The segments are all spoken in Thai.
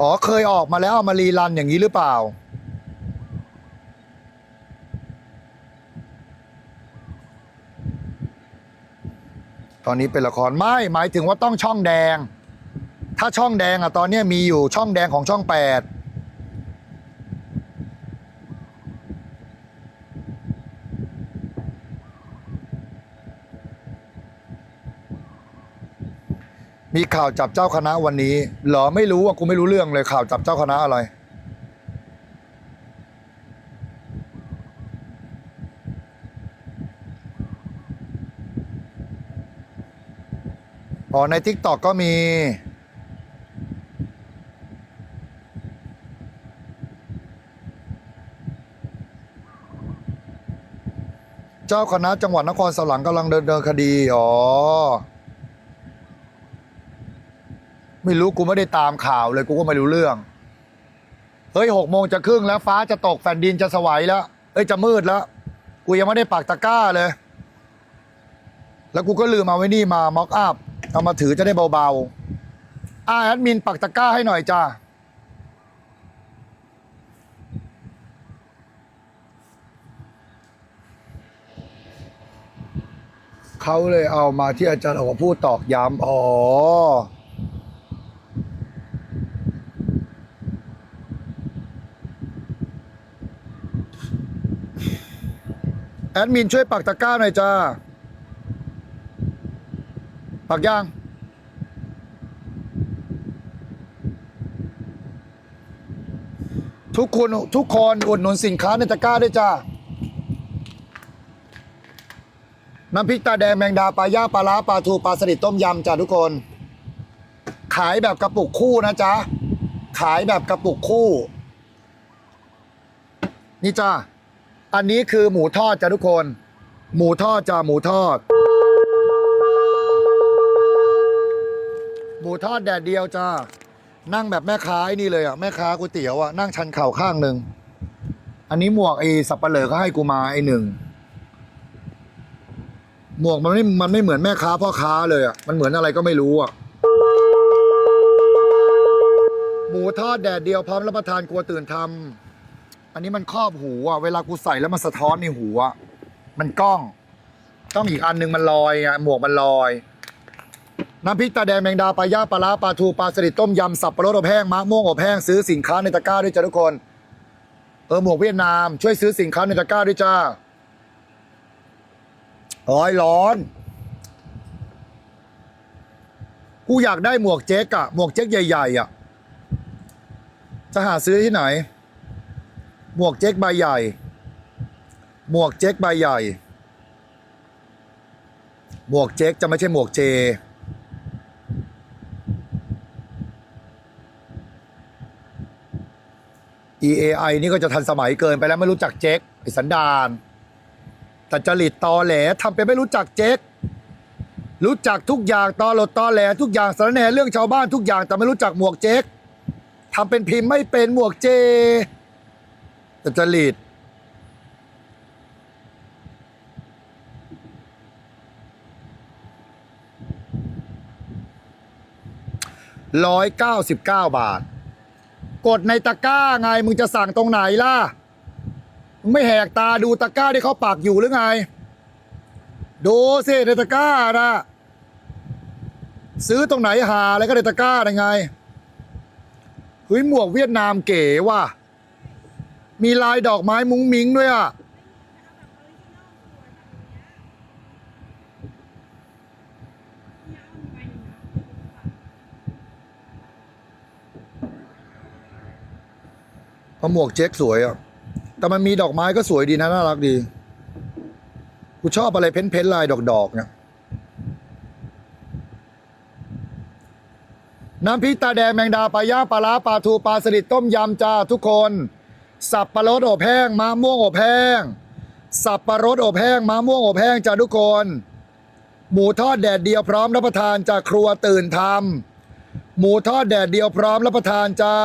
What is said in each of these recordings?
อ๋อเคยออกมาแล้วเอามารีรันอย่างนี้หรือเปล่า ตอนนี้เป็นละครไม่หมายถึงว่าต้องช่องแดง ถ้าช่องแดงอะตอนนี้มีอยู่ช่องแดงของช่องแปด มีข่าวจับเจ้าคณะวันนี้เหรอไม่รู้ว่ากูไม่รู้เรื่องเลยข่าวจับเจ้าคณะอะไร อ๋อ ในทิกตอกก็มี เจ้าคณะจังหวัดนครสวรรค์กำลังเดินเดินคดี อ๋อ ไม่รู้กูไม่ได้ตามข่าวเลยกูก็ไม่รู้เรื่อง เฮ้ยหกโมงจะครึ่งแล้วฟ้าจะตกแผ่นดินจะสวัยแล้วเอ้ยจะมืดแล้ว กูยังไม่ได้ปักตะกร้าเลย แล้วกูก็ลืมเอาไว้นี่มาม็อกอัพเอามาถือจะได้เบาๆอ่าแอดมินปักตะกร้าให้หน่อยจ้าเขาเลยเอามาที่อาจารย์ออกมาพูดตอกย้ำอ๋อ ดมินช่วยปักตะกร้าหน่อยจ้า ปักย่างทุกคนทุกคนอุดหนุนสินค้าในตะกร้าด้วยจ้า น้ำพริกตาแดงแมงดาปลาย่างปลาล้าปลาทูปลาสลิดต้มยำจ้าทุกคน ขายแบบกระปุกคู่นะจ๊ะ ขายแบบกระปุกคู่ นี่จ้า อันนี้คือหมูทอดจ้าทุกคน หมูทอดจ้าหมูทอด หมูทอดแดดเดียวจ้านั่งแบบแม่ค้าไอ้นี่เลยอะแม่ค้าก๋วยเตี๋ยวอะนั่งชันเข่าข้างหนึ่งอันนี้หมวกไอ้สับปะเหร่อเขาให้กูมาไอ้หนึ่งหมวกมันไม่มันไม่เหมือนแม่ค้าพ่อค้าเลยอะมันเหมือนอะไรก็ไม่รู้อะหมูทอดแดดเดียวพร้อมรับประทานกลัวตื่นทำ อันนี้มันครอบหูอะเวลากูใส่แล้วมันสะท้อนในหูอะมันกล้อง ต้องอีกอันหนึงมันลอยอะหมวกมันลอย น้ำพริกตาแดงแมงดาปลาย่าปลาล้าปลาทูปลาสลิดต้มยำสับปะรดอบแห้งมะม่วงอบแห้งซื้อสินค้าในตะกร้าด้วยจ้าทุกคนเออหมวกเวียดนามช่วยซื้อสินค้าในตะกร้าด้วยจ้าโอ้ยร้อน กูอยากได้หมวกเจ๊กอะหมวกเจ๊กใหญ่ๆอะจะหาซื้อที่ไหน หมวกเจ๊กใบใหญ่ หมวกเจ๊กใบใหญ่ หมวกเจ๊กจะไม่ใช่หมวกเจ EAI นี่ก็จะทันสมัยเกินไปแล้วไม่รู้จักเจ๊กไอสันดานแต่จริตตอแหลทำเป็นไม่รู้จักเจ๊กรู้จักทุกอย่างตอหลดตอแหลทุกอย่างสารแหนเรื่องชาวบ้านทุกอย่างแต่ไม่รู้จักหมวกเจ๊กทำเป็นพิมพ์ไม่เป็นหมวกเจ แต่จริตร้อยเก้าสิบเก้าบาท กดในตะกร้าไง มึงจะสั่งตรงไหนล่ะ มึงไม่แหกตาดูตะกร้าที่เขาปักอยู่หรือไง ดูสิในตะกร้านะซื้อตรงไหนหาอะไรก็ในตะกร้าได้ไงเฮ้ยหมวกเวียดนามเก๋ว่ะ มีลายดอกไม้มุ้งมิ้งด้วยอะพราหมวกเจ๊กสวยอะ แต่มันมีดอกไม้ก็สวยดีนะ น่ารักดี กูชอบอะไรเพ้นเพ้นลายดอกๆเนี่ยน้ำพริกตาแดงแมงดาปลาย่างปลาล้าปลาทูปลาสลิดต้มยำจ้าทุกคน สับปะรดอบแห้งมะม่วงอบแห้ง สับปะรดอบแห้งมะม่วงอบแห้งจ้าทุกคน หมูทอดแดดเดียวพร้อมรับประทานจากครัวตื่นทำหมูทอดแดดเดียวพร้อมรับประทานจ้า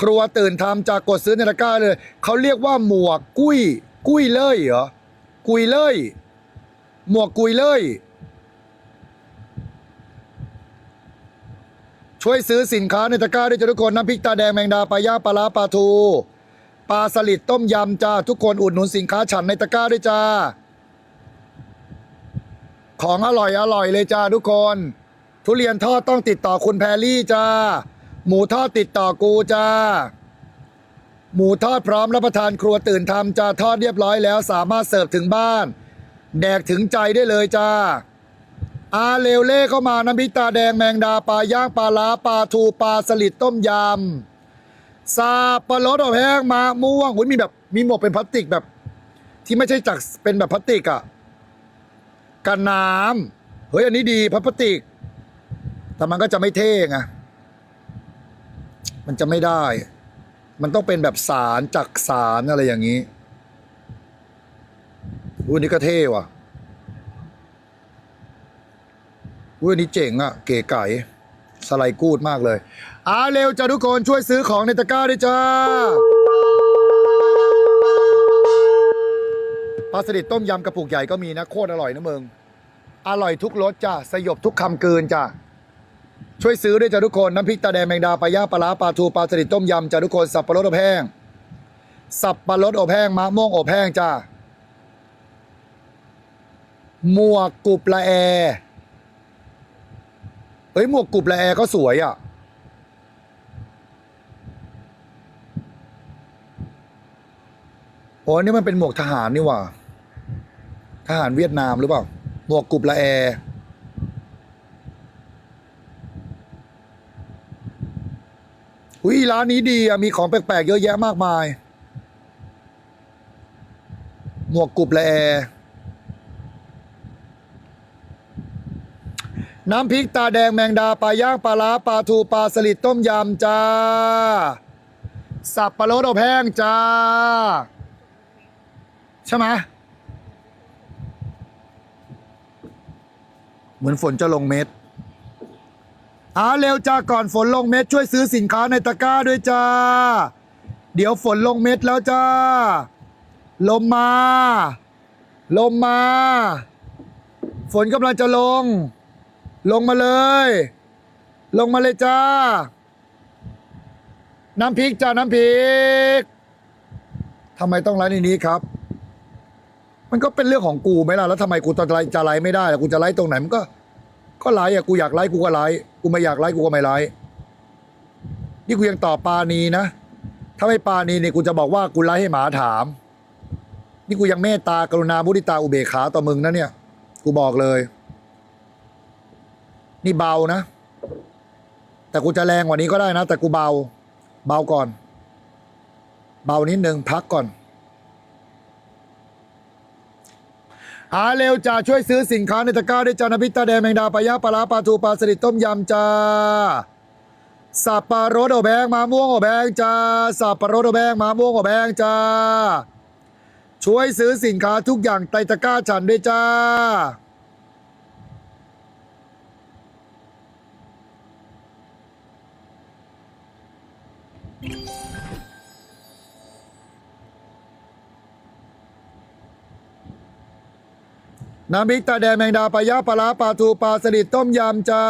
ครัวตื่นทำจากกดซื้อในตะกร้าเลย เขาเรียกว่าหมวกกุ้ย กุ้ยเลยเหรอ กุยเลย หมวกกุยเลยช่วยซื้อสินค้าในตะกร้าด้วยจ้ะทุกคนน้ำพริกตาแดงแมงดาปลาย่างปลาร้าปลาทู ปลาสลิดต้มยำจ้า ทุกคนอุดหนุนสินค้าฉันในตะกร้าด้วยจ้า ของอร่อยอร่อยเลยจ้าทุกคน ทุเรียนทอดต้องติดต่อคุณแพรลี่จ้า หมูทอดติดต่อกูจ้า หมูทอดพร้อมรับประทานครัวตื่นทำจ้าทอดเรียบร้อยแล้วสามารถเสิร์ฟถึงบ้าน แดกถึงใจได้เลยจ้าอาเลวเล่เข้ามาน้ำพริกตาแดงแมงดาปลาย่างปลาล้าปลาทูปลาสลิดต้มยำ ซาปลาลดอบแห้งมะม่วงอุ้ยมีแบบมีหมวกเป็นพลาสติกแบบ ที่ไม่ใช่จากเป็นแบบพลาสติกอะกันน้ำเฮ้ยอันนี้ดีพลาสติก แต่มันก็จะไม่เท่ไงมันจะไม่ได้ มันต้องเป็นแบบสารจากสารอะไรอย่างนี้อุ้ยนนี้ก็เท่ว่ะอุ้ยนนี้เจ๋งอะเก๋ไก่สไลด์กูดมากเลย อาเร็วจ้าทุกคนช่วยซื้อของในตะกร้าด้วยจ้าปลาสลิดต้มยำกระปุกใหญ่ก็มีนะโคตรอร่อยนะมึง อร่อยทุกรสจ้าสยบทุกคำเกินจ้าช่วยซื้อด้วยจ้าทุกคนน้ำพริกตาแดงแมงดาปลาย่างปลาร้าปลาทูปลาสลิดต้มยำจ้าทุกคนสับปะรดอบแห้งสับปะรดอบแห้งมะม่วงอบแห้งจ้าหมวกกุบละแอเฮ้ยหมวกกุบละแอก็สวยอะ โอ้นี่มันเป็นหมวกทหารนี่หว่า ทหารเวียดนามหรือเปล่า หมวกกรุบละแอ อุ้ยร้านนี้ดีอะมีของแปลกๆ เยอะแยะมากมาย หมวกกรุบละแอ น้ำพริกตาแดงแมงดาปลาย่างปลาล้าปลาทูปลาสลิดต้มยำจ้า สับปะรดอบแห้งจ้า ใช่ไหมเหมือนฝนจะลงเม็ดอาเร็วจ้าก่อนฝนลงเม็ดช่วยซื้อสินค้าในตะกร้าด้วยจ้า เดี๋ยวฝนลงเม็ดแล้วจ้า ลมมา ลมมา ฝนกำลังจะลง ลงมาเลย ลงมาเลยจ้า น้ำพริกจ้าน้ำพริกทำไมต้องไลฟ์ในนี้ครับ มันก็เป็นเรื่องของกูไหมล่ะแล้วทำไมกูจะไลฟ์จะไลไม่ได้ล่ะกูจะไลฟ์ตรงไหนมันก็ ก็ไลฟ์อะกูอยากไลฟ์กูก็ไลฟ์กูไม่อยากไลฟ์กูก็ไม่ไลฟ์นี่กูยังตอบปานีนะถ้าไม่ปานีเนี่ยกูจะบอกว่ากูไลฟ์ให้หมาถาม นี่กูยังเมตตากรุณาบุริตาอุเบกขาต่อมึงนะเนี่ย กูบอกเลย นี่เบานะ แต่กูจะแรงกว่านี้ก็ได้นะ แต่กูเบา เบาก่อน เบานิดนึงพักก่อน หาเร็วจ้าช่วยซื้อสินค้าในตะกร้าด้วยจ้าน้ำพริกตาแดงแมงดาปลายาปลาปลาทูปลาสลิดต้มยำจ้าสับปะรดอบแบงมะม่วงอบแบงจ้าสับปะรดอบแบงมะม่วงอบแบงจ้าช่วยซื้อสินค้าทุกอย่างในตะกร้าฉันด้วยจ้า น้ำพริกตาแดงแมงดาปลายาปลาปลาทูปลาสลิดต้มยำจ้า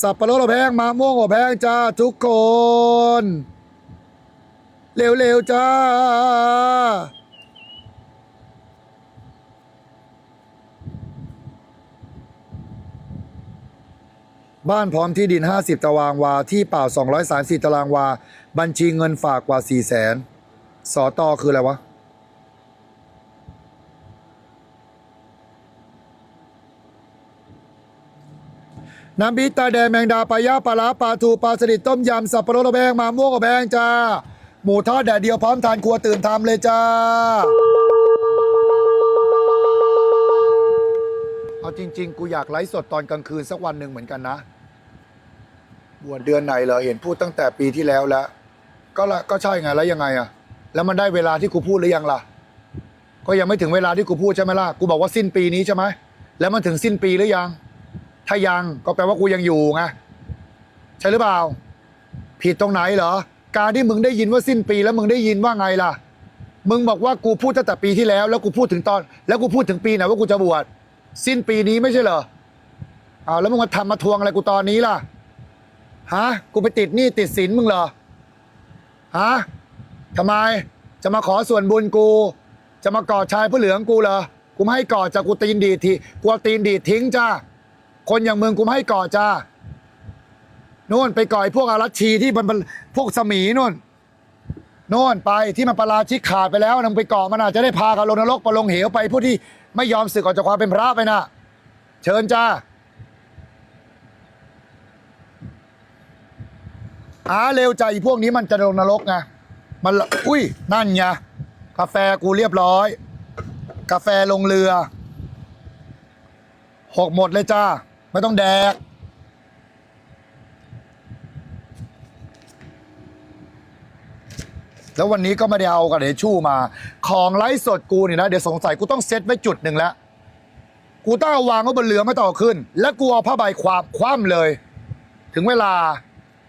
สับปะรดอบแห้งมะม่วงอบแห้งจ้าทุกคน เร็วๆจ้า บ้านพร้อมที่ดิน 50 ตารางวา ที่เปล่า 230ตารางวา บัญชีเงินฝากกว่า 4 0 0แสนสอตอคืออะไรวะ น้ำพริกตาแดงแมงดาปลาย่าปลาล้าปลาทูปลาสลิดต้มยำสับปะรดอบแห้งมะม่วงอบแห้งจ้า หมูทอดแดดเดียวพร้อมทานครัวตื่นทำเลยจ้า เอาจริง ๆ กูอยากไลฟ์สดตอนกลางคืนสักวันหนึ่งเหมือนกันนะบวชเดือนไหนเหรอเห็นพูดตั้งแต่ปีที่แล้วแล้ว ก็ละก็ใช่ไงแล้วยังไงอะแล้วมันได้เวลาที่กูพูดหรือยังล่ะ ก็ยังไม่ถึงเวลาที่กูพูดใช่ไหมล่ะกูบอกว่าสิ้นปีนี้ใช่ไหมแล้วมันถึงสิ้นปีหรือยัง ถ้ายังก็แปลว่ากูยังอยู่ไงใช่หรือเปล่า ผิดตรงไหนเหรอ การที่มึงได้ยินว่าสิ้นปีแล้วมึงได้ยินว่าไงล่ะ มึงบอกว่ากูพูดตั้งแต่ปีที่แล้ว แล้วกูพูดถึงตอน แล้วกูพูดถึงปีไหนว่ากูจะบวชสิ้นปีนี้ไม่ใช่เหรออ้าวแล้วมึงมาทำมาทวงอะไรกูตอนนี้ล่ะฮะกูไปติดหนี้ติดสินมึงเหรอฮะทำไมจะมาขอส่วนบุญกู จะมากอดชายผู้เหลืองกูเหรอกูไม่ให้กอดจากกูตีนดีทีกูเอาตีนดีทิ้งจ้า คนอย่างมึงกูไม่ให้ก่อจ้านู่นไปก่อยพวกอารัชชีที่มันพวกสมีนู่นนู่นไปที่มันประราชิกขาดไปแล้วนำไปกาะมันอาจจะได้พากันลงนรกประลงเหวไปผู้ที่ไม่ยอมสึกออกจากความเป็นพระไปนะเชิญจ้าอาเร็วใจพวกนี้มันจะลงนรกไงมันอุ้ยนั่นไงกาแฟกูเรียบร้อย กาแฟลงเรือหกหมดเลยจ้า ไม่ต้องแดก แล้ววันนี้ก็ไม่ได้เอากระเดชู่มา ของไลฟ์สดกูนี่นะ เดี๋ยวสงสัยกูต้องเซตไว้จุดหนึ่งแล้ว กูต้องเอาวางไว้บนเรือไม่ต่อขึ้น แล้วกูเอาผ้าใบความคว่ำเลย ถึงเวลา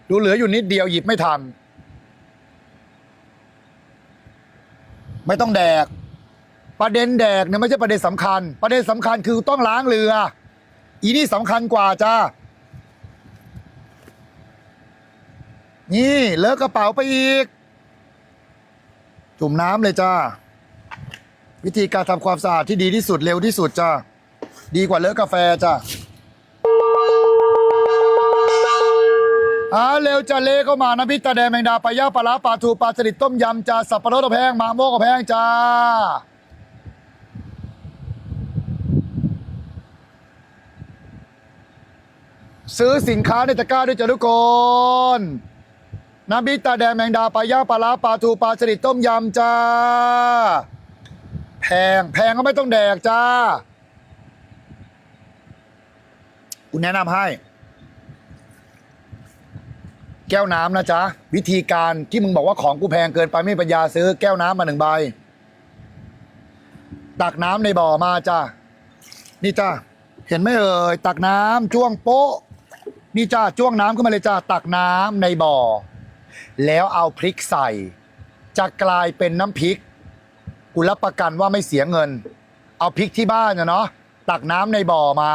ดูเหลืออยู่นิดเดียวหยิบไม่ทัน ไม่ต้องแดกประเด็นแดกเนี่ยไม่ใช่ประเด็นสำคัญ ประเด็นสำคัญคือต้องล้างเรือ อีนี่สำคัญกว่าจ้า นี่เลอะกระเป๋าไปอีก จุ่มน้ำเลยจ้า วิธีการทำความสะอาดที่ดีที่สุดเร็วที่สุดจ้า ดีกว่าเลอะกาแฟจ้าอ่าเร็วจะเละเข้ามาน้ำพริกตาแดงแมงดาปลาย่างปลาร้าปลาทูปลาสลิดต้มยำจ้าสับปะรดอบแห้งมะม่วงอบแห้งจ้า ซื้อสินค้าในตะกร้าด้วยจ้าทุกคนน้ำพริกตาแดงแมงดาปลาย่างปลาร้าปลาทูปลาสลิดต้มยำจ้า แพงแพงก็ไม่ต้องแดกจ้ากูแนะนำให้ แก้วน้ำนะจ๊ะ วิธีการที่มึงบอกว่าของกูแพงเกินไปไม่ปัญญาซื้อแก้วน้ำมาหนึ่งใบ ตักน้ำในบ่อมาจ้ะนี่จ้ะเห็นไหมเอ่ยตักน้ำจ้วงโป๊ะ นี่จ้าจ้วงน้ำขึ้นมาเลยจ้าตักน้ำในบ่อ แล้วเอาพริกใส่ จะกลายเป็นน้ำพริกกูรับประกันว่าไม่เสียเงิน เอาพริกที่บ้านเนาะตักน้ำในบ่อมา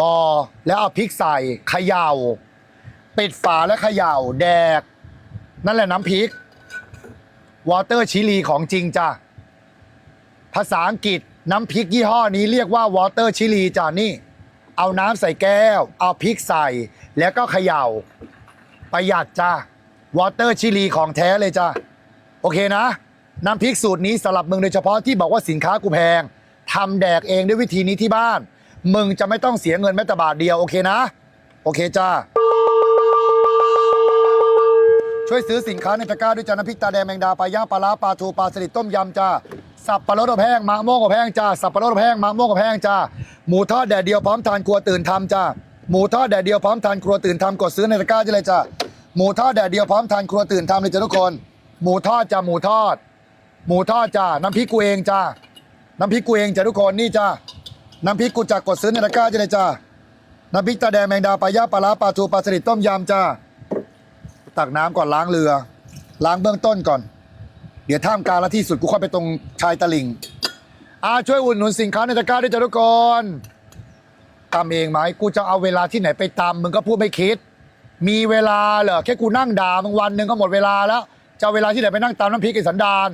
บ่อแล้วเอาพริกใส่เขย่าปิดฝาและเขย่าแดก นั่นแหละน้ำพริกวอเตอร์ชิลีของจริงจ้ะภาษาอังกฤษน้ำพริกยี่ห้อนี้เรียกว่าวอเตอร์ชิลีจ้ะนี่ เอาน้ำใส่แก้ว เอาพริกใส่ แล้วก็เขย่า ประหยัดจ้าวอเตอร์ชิลีของแท้เลยจ้ะโอเคนะ น้ำพริกสูตรนี้สำหรับมึงโดยเฉพาะที่บอกว่าสินค้ากูแพงทำแดกเองด้วยวิธีนี้ที่บ้าน มึงจะไม่ต้องเสียเงินแม้แต่บาทเดียว โอเคนะ โอเคจ้าช่วยซื้อสินค้าในตะกร้าด้วยจ้าน้ำพริกตาแดงแมงดาปลาย่างปลาร้าปลาทูปลาสลิดต้มยำจ้า สับปะรดอบแห้งมะม่วงอบแห้งจ้าสับปะรดอบแห้งมะม่วงอบแห้งจ้าหมูทอดแดดเดียวพร้อมทานครัวตื่นทำจ้าหมูทอดแดดเดียวพร้อมทานครัวตื่นทำกดซื้อในตะกร้าได้เลยจ้าหมูทอดแดดเดียวพร้อมทานครัวตื่นทำเลยจ้าทุกคน หมูทอดจ้าหมูทอด หมูทอดจ้าน้ำพริกกูเองจ้าน้ำพริกกูเองจ้าทุกคนนี่จ้าน้ำพริกกูจากกดซื้อในตะกร้าได้เลยจ้าน้ำพริกตาแดงแมงดาปลาย่าปลาร้าปลาทูปลาสลิดต้มยำจ้าตักน้ำก่อนล้างเรือ ล้างเบื้องต้นก่อน เดี๋ยวท่ามกลางและที่สุดกูค่อยไปตรงชายตลิ่งอาช่วยอุดหนุนสินค้าในตะกร้าด้วยจ้ะทุกคนตำเองไหมกูจะเอาเวลาที่ไหนไปตำมึงก็พูดไม่คิด มีเวลาเหรอแค่กูนั่งด่ามึงวันหนึ่งก็หมดเวลาแล้วจะเอาเวลาที่ไหนไปนั่งตำน้ำพริกไอสันดาน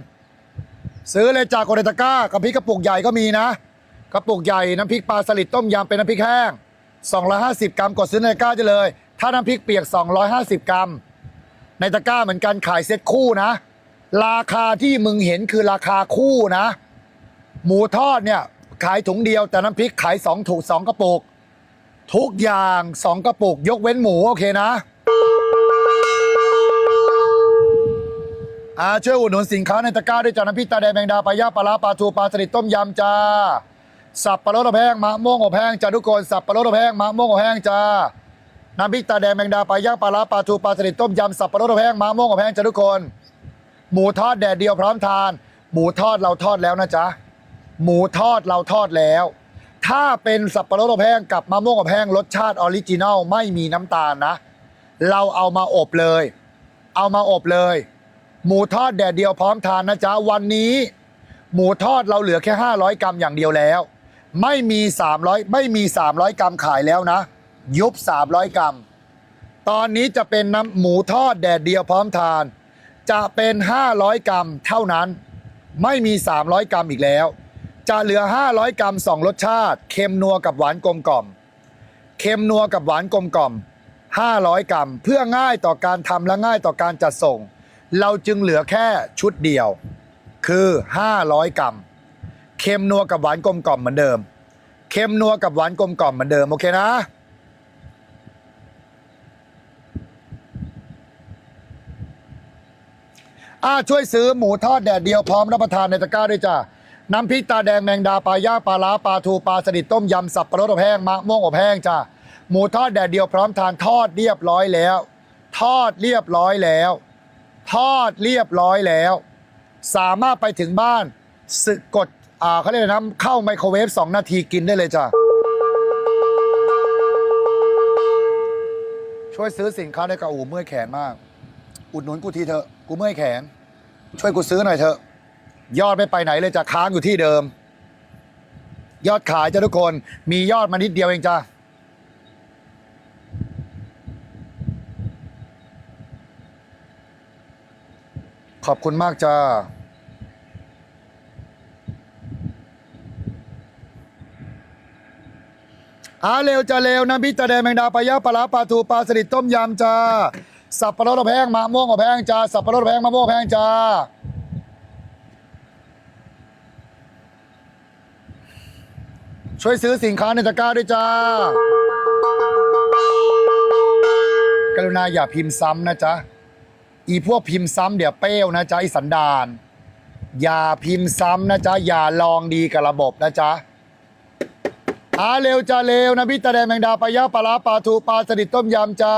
ซื้อเลยจากโกเรตะกร้ากระพริกกระปุกใหญ่ก็มีนะกระปุกใหญ่น้ำพริกปลาสลิดต้มยำเป็นน้ำพริกแห้ง 250 กรัมกดซื้อในตะกร้าได้เลย ถ้าน้ำพริกเปียก 250 กรัม ในตะกร้าเหมือนกันขายเซ็ตคู่นะ ราคาที่มึงเห็นคือราคาคู่นะ หมูทอดเนี่ย ขายถุงเดียวแต่น้ำพริกขาย2ถุง2กระปุก ทุกอย่าง2กระปุก ยกเว้นหมูโอเคนะอาช่วยอุดหนุนสินค้าในตะกร้าด้วยจ้าน้ำพริกตาแดงแมงดาปลาย่างปลาปลาทูปลาสลิดต้มยำจ้า สับปะรดอบแห้งมะม่วงอบแห้งจ้าทุกคน สับปะรดอบแห้งมะม่วงอบแห้งจ้า น้ำพริกตาแดงแมงดาปลาย่างปลาร้าปลาทูปลาสลิดต้มยำสับปะรดอบแห้งมะม่วงอบแห้งจ้าทุกคน หมูทอดแดดเดียวพร้อมทาน หมูทอดเราทอดแล้วนะจ๊ะ หมูทอดเราทอดแล้ว ถ้าเป็นสับปะรดอบแห้งกับมะม่วงอบแห้งรสชาติออริจินัลไม่มีน้ำตาลนะ เราเอามาอบเลย เอามาอบเลย หมูทอดแดดเดียวพร้อมทานนะจ๊ะ วันนี้ หมูทอดเราเหลือแค่ 500 กรัมอย่างเดียวแล้ว ไม่มี 300 ไม่มี 300 กรัมขายแล้วนะ ยุบ 300 กรัมตอนนี้จะเป็นน้ำหมูทอดแดดเดียวพร้อมทาน จะเป็น 500 กรัมเท่านั้น ไม่มี 300 กรัมอีกแล้ว จะเหลือ 500 กรัมสองรสชาติ เค็มนัวกับหวานกลมกล่อม เค็มนัวกับหวานกลมกล่อม 500 กรัม เพื่อง่ายต่อการทำและง่ายต่อการจัดส่ง เราจึงเหลือแค่ชุดเดียว คือ 500 กรัม เค็มนัวกับหวานกลมกล่อมเหมือนเดิม เค็มนัวกับหวานกลมกล่อมเหมือนเดิมโอเคนะ อ่าช่วยซื้อหมูทอดแดดเดียวพร้อมรับประทานในตะกร้าด้วยจ้ะน้ำพริกตาแดงแมงดาปลาย่างปลาล้าปลาทูปลาสลิดต้มยำสับปะรดอบแห้งมะม่วงอบแห้งจ้ะหมูทอดแดดเดียวพร้อมทานทอดเรียบร้อยแล้ว ทอดเรียบร้อยแล้ว ทอดเรียบร้อยแล้ว สามารถไปถึงบ้านสึกกดอ่าเขาเรียกอะไรนะเข้าไมโครเวฟ2 นาทีกินได้เลยจ้ะช่วยซื้อสินค้าในกระอูเมื่อยแขนมาก อุดหนุนกูทีเถอะ กูเมื่อยแขน ช่วยกูซื้อหน่อยเถอะ ยอดไม่ไปไหนเลยจะค้างอยู่ที่เดิม ยอดขายจ้ะทุกคน มียอดมานิดเดียวเองจ้ะขอบคุณมากจ้า อาเร็วจะเร็วน้ำพริกตาแดงแมงดาปลาย่าปลาร้าปลาทูปลาสลิดต้มยำจ้า สับปะรดแห้งมะม่วงอบแห้งจ้าสับปะรดแห้งมะม่วงแห้งจ้าช่วยซื้อสินค้าในตะกร้าด้วยจ้ากรุณาอย่าพิมพ์ซ้ำนะจ๊ะ อีพวกพิมพ์ซ้ำเดี๋ยวเป้วนะจ๊ะไอสันดานอย่าพิมพ์ซ้ำนะจ๊ะ อย่าลองดีกับระบบนะจ๊ะอาเร็วจะเร็วนะพี่ตาแดงแมงดาปลาย่าปลาร้าปลาทูปลาสลิดต้มยำจ้า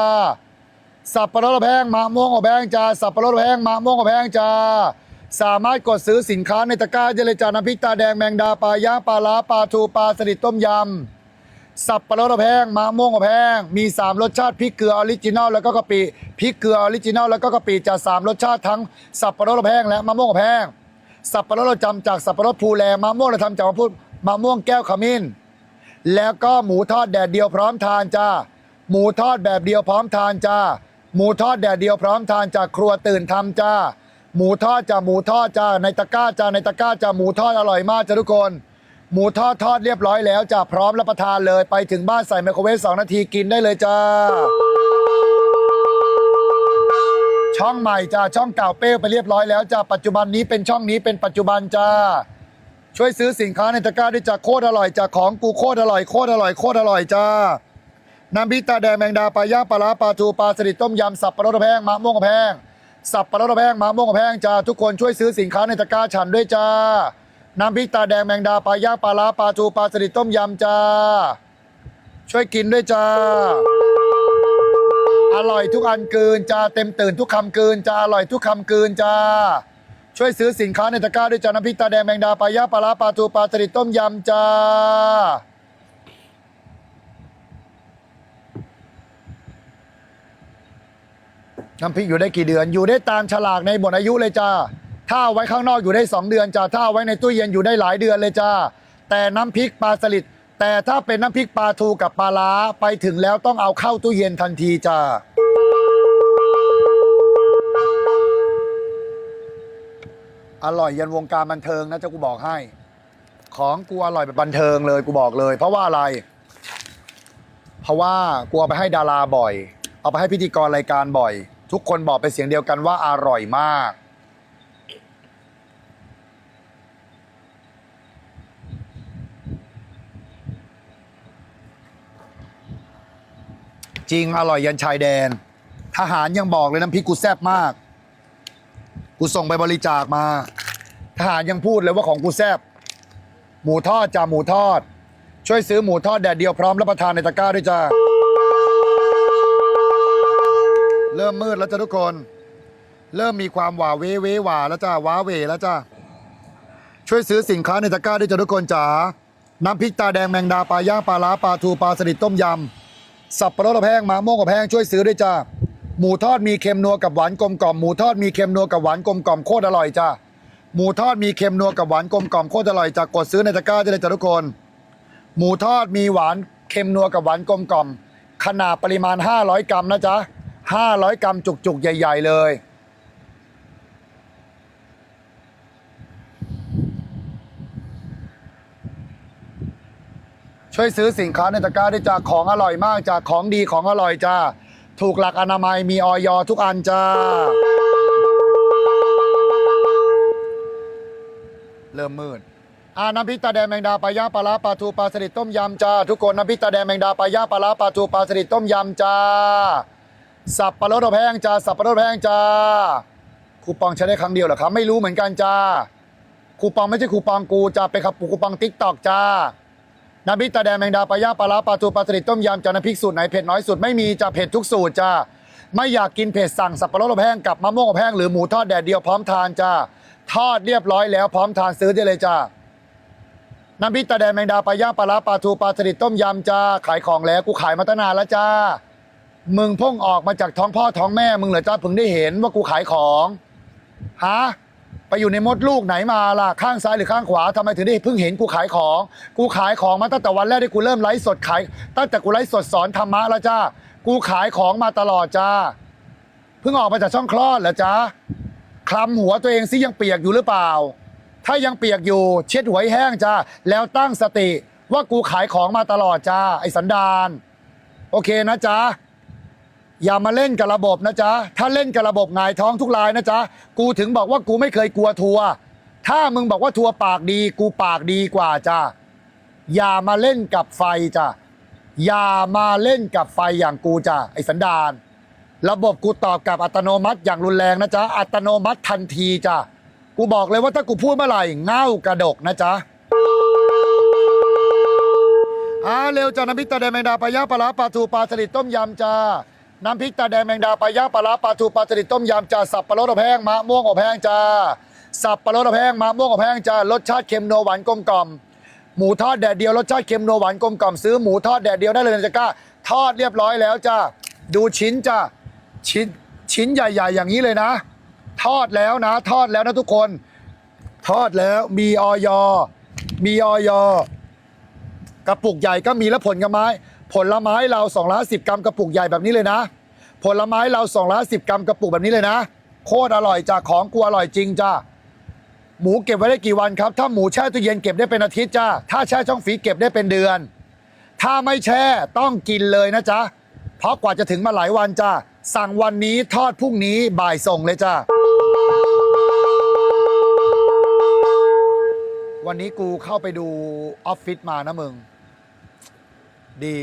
สับปะรดแห้งมะม่วงอบแห้งจ้าสับปะรดแห้งมะม่วงอบแห้งจ้าสามารถกดซื้อสินค้าในตะกร้าได้เลยจ้าน้ำพริกตาแดงแมงดาปลาย่างปลาร้าปลาทูปลาสลิดต้มยำสับปะรดอบแห้งมะม่วงอบแห้งมี 3 รสชาติพริกเกลือออริจินัลแล้วก็กะปิพริกเกลือออริจินัลแล้วก็กะปิจะสามรสชาติทั้งสับปะรดอบแห้งและมะม่วงอบแห้งสับปะรดเราจำจากสับปะรดภูแลมะม่วงเราทำจากมะพูดมะม่วงแก้วขมิ้นแล้วก็หมูทอดแดดเดียวพร้อมทานจ้าหมูทอดแบบเดียวพร้อมทานจ้า หมูทอดแดดเดียวพร้อมทานจากครัวตื่นทำจ้า หมูทอดจ้าหมูทอดจ้าในตะกร้าจ้าในตะกร้าจ้าหมูทอดอร่อยมากจ้าทุกคน หมูทอดทอดเรียบร้อยแล้วจ้าพร้อมรับประทานเลยไปถึงบ้านใส่ไมโครเวฟสองนาทีกินได้เลยจ้า ช่องใหม่จ้าช่องเก่าเป้วไปเรียบร้อยแล้วจ้าปัจจุบันนี้เป็นช่องนี้เป็นปัจจุบันจ้าช่วยซื้อสินค้าในตะกร้าด้วยจ้าโคตรอร่อยจ้าของกูโคตรอร่อยโคตรอร่อยโคตรอร่อยจ้า น้ำพริกตาแดงแมงดาปลาย่างปลาร้าปลาทูปลาสลิดต้มยำสับปะรดแห้งมะม่วงแห้งสับปะรดแห้งมะม่วงแห้งจ้าทุกคนช่วยซื้อสินค้าในตะกร้าฉันด้วยจ้าน้ำพริกตาแดงแมงดาปลาย่างปลาร้าปลาทูปลาสลิดต้มยำจ้าช่วยกินด้วยจ้าอร่อยทุกอันเกินจ้าเต็มตื่นทุกคำเกินจ้าอร่อยทุกคำเกินจ้าช่วยซื้อสินค้าในตะกร้าด้วยจ้าน้ำพริกตาแดงแมงดาปลาย่างปลาร้าปลาทูปลาสลิดต้มยำจ้า น้ำพริกอยู่ได้กี่เดือน อยู่ได้ตามฉลากในหมดอายุเลยจ้า ถ้าเอาไว้ข้างนอกอยู่ได้ 2 เดือนจ้า ถ้าเอาไว้ในตู้เย็นอยู่ได้หลายเดือนเลยจ้า แต่น้ำพริกปลาสลิด แต่ถ้าเป็นน้ำพริกปลาทูกับปลาล้าไปถึงแล้วต้องเอาเข้าตู้เย็นทันทีจ้า อร่อยยันวงการบันเทิงนะเจ้ากูบอกให้ ของกูอร่อยแบบบันเทิงเลยกูบอกเลย เพราะว่าอะไร เพราะว่ากูเอาไปให้ดาราบ่อย เอาไปให้พิธีกรรายการบ่อย ทุกคนบอกเป็นเสียงเดียวกันว่าอร่อยมาก จริงอร่อยยันชายแดน ทหารยังบอกเลยน้ำพริกกูแซ่บมาก กูส่งไปบริจาคมา ทหารยังพูดเลยว่าของกูแซ่บหมูทอดจ้าหมูทอด ช่วยซื้อหมูทอดแดดเดียวพร้อมรับประทานในตะกร้าด้วยจ้า เริ่มมืดแล้วจ้าทุกคน เริ่มมีความหวาเวเวหวาแล้วจ้าว้าเวแล้วจ้าช่วยซื้อสินค้าในตะกร้าด้วยจ้าทุกคนจ๋าน้ำพริกตาแดงแมงดาปลาย่างปลาล้าปลาทูปลาสลิดต้มยำสับปะรดแห้งมะม่วงอบแห้งช่วยซื้อด้วยจ้าหมูทอดมีเค็มนัวกับหวานกลมกล่อมหมูทอดมีเค็มนัวกับหวานกลมกล่อมโคตรอร่อยจ้าหมูทอดมีเค็มนัวกับหวานกลมกล่อมโคตรอร่อยจ้ากดซื้อในตะกร้าได้เลยจ้าทุกคน หมูทอดมีหวานเค็มนัวกับหวานกลมกล่อมขนาดปริมาณ 500 กรัมนะจ๊ะ 500 กรัมจุกๆ ใหญ่ ๆ เลย ช่วยซื้อสินค้าในตะกร้าด้วยจ้าของอร่อยมากจ้าของดีของอร่อยจ้าถูกหลักอนามัยมีออยทุกอันจ้า เริ่มมืดอ่าน้ำพริกตาแดงแมงดาปลาย่างปลาร้าปลาทูปลาสลิดต้มยำจ้าทุกคนน้ำพริกตาแดงแมงดาปลาย่างปลาร้าปลาทูปลาสลิดต้มยำจ้า สับปะรดแห้งจ้าสับปะรดแห้งจ้าคูปองใช้ได้ครั้งเดียวเหรอครับ ไม่รู้เหมือนกันจ้าคูปองไม่ใช่คูปองกูจ้าเป็นครับคูปองติ๊กตอกจ้าน้ำพริกตาแดงแมงดาปลาย่างปลาร้าปลาทูปลาสลิดต้มยำจ้าน้ำพริกสูตรไหนเผ็ดน้อยสุดไม่มีจ้าเผ็ดทุกสูตรจ้าไม่อยากกินเผ็ดสั่งสับปะรดอบแห้งกับมะม่วงอบแห้งหรือหมูทอดแดดเดียวพร้อมทานจ้าทอดเรียบร้อยแล้วพร้อมทานซื้อได้เลยจ้าน้ำพริกตาแดงแมงดาปลาย่างปลาร้าปลาทูปลาสลิดต้มยำจ้าขายของแล้วกูขายมาตั้งนานแล้วจ้า มึงพ่งออกมาจากท้องพ่อท้องแม่มึงเหรอจ้าเพิ่งได้เห็นว่ากูขายของฮะไปอยู่ในมดลูกไหนมาล่ะข้างซ้ายหรือข้างขวาทำไมถึงได้เพิ่งเห็นกูขายของ กูขายของมาตั้งแต่วันแรกที่กูเริ่มไลฟ์สดขายตั้งแต่กูไลฟ์สดสอนธรรมะแล้วจ้ากูขายของมาตลอดจ้าเพิ่งออกมาจากช่องคลอดเหรอจ้าคลำหัวตัวเองซิยังเปียกอยู่หรือเปล่า ถ้ายังเปียกอยู่เช็ดหัวให้แห้งจ้าแล้วตั้งสติว่ากูขายของมาตลอดจ้าไอ้สันดานโอเคนะจ๊ะ อย่ามาเล่นกับระบบนะจ๊ะ ถ้าเล่นกับระบบหงายท้องทุกรายนะจ๊ะ กูถึงบอกว่ากูไม่เคยกลัวทัวร์ ถ้ามึงบอกว่าทัวร์ปากดี กูปากดีกว่าจ้ะ อย่ามาเล่นกับไฟจ้ะ อย่ามาเล่นกับไฟอย่างกูจ้ะไอ้สันดาน ระบบกูตอบกลับอัตโนมัติอย่างรุนแรงนะจ๊ะ อัตโนมัติทันทีจ้ะ กูบอกเลยว่าถ้ากูพูดเมื่อไหร่เง่ากระดกนะจ๊ะอ่าเร็วจ้าน้ำพริกตาแดงแมงดาปลาย่าปลาร้าปลาทูปลาสลิดต้มยำจ้า น้ำพริกตาแดงแมงดาปลาย่างปลาร้าปลาทูปลาสลิดต้มยำจ้าสับปะรดอบแห้งมะม่วงอบแห้งจ้าสับปะรดอบแห้งมะม่วงอบแห้งจ้ารสชาติเค็มโนหวานกลมกล่อมหมูทอดแดดเดียวรสชาติเค็มโนหวานกลมกล่อมซื้อหมูทอดแดดเดียวได้เลยนะจ๊ะก้าทอดเรียบร้อยแล้วจ้าดูชิ้นจ้าชิ้นชิ้นใหญ่ ๆ อย่างนี้เลยนะ ทอดแล้วนะ ทอดแล้วนะทุกคน ทอดแล้วมีออยมีออยกระปุกใหญ่ก็มีแล้วผลกระไม้ ผลไม้เรา2ร้อยสิบกรัมกระปุกใหญ่แบบนี้เลยนะ ผลไม้เรา2ร้อยสิบกรัมกระปุกแบบนี้เลยนะ โคตรอร่อยจ้ะของกูอร่อยจริงจ้าหมูเก็บไว้ได้กี่วันครับ ถ้าหมูแช่ตู้เย็นเก็บได้เป็นอาทิตย์จ้าถ้าแช่ช่องฟรีเก็บได้เป็นเดือน ถ้าไม่แช่ต้องกินเลยนะจ๊ะเพราะกว่าจะถึงมาหลายวันจ้าสั่งวันนี้ทอดพรุ่งนี้บ่ายส่งเลยจ้าวันนี้กูเข้าไปดูออฟฟิศมานะมึง ดี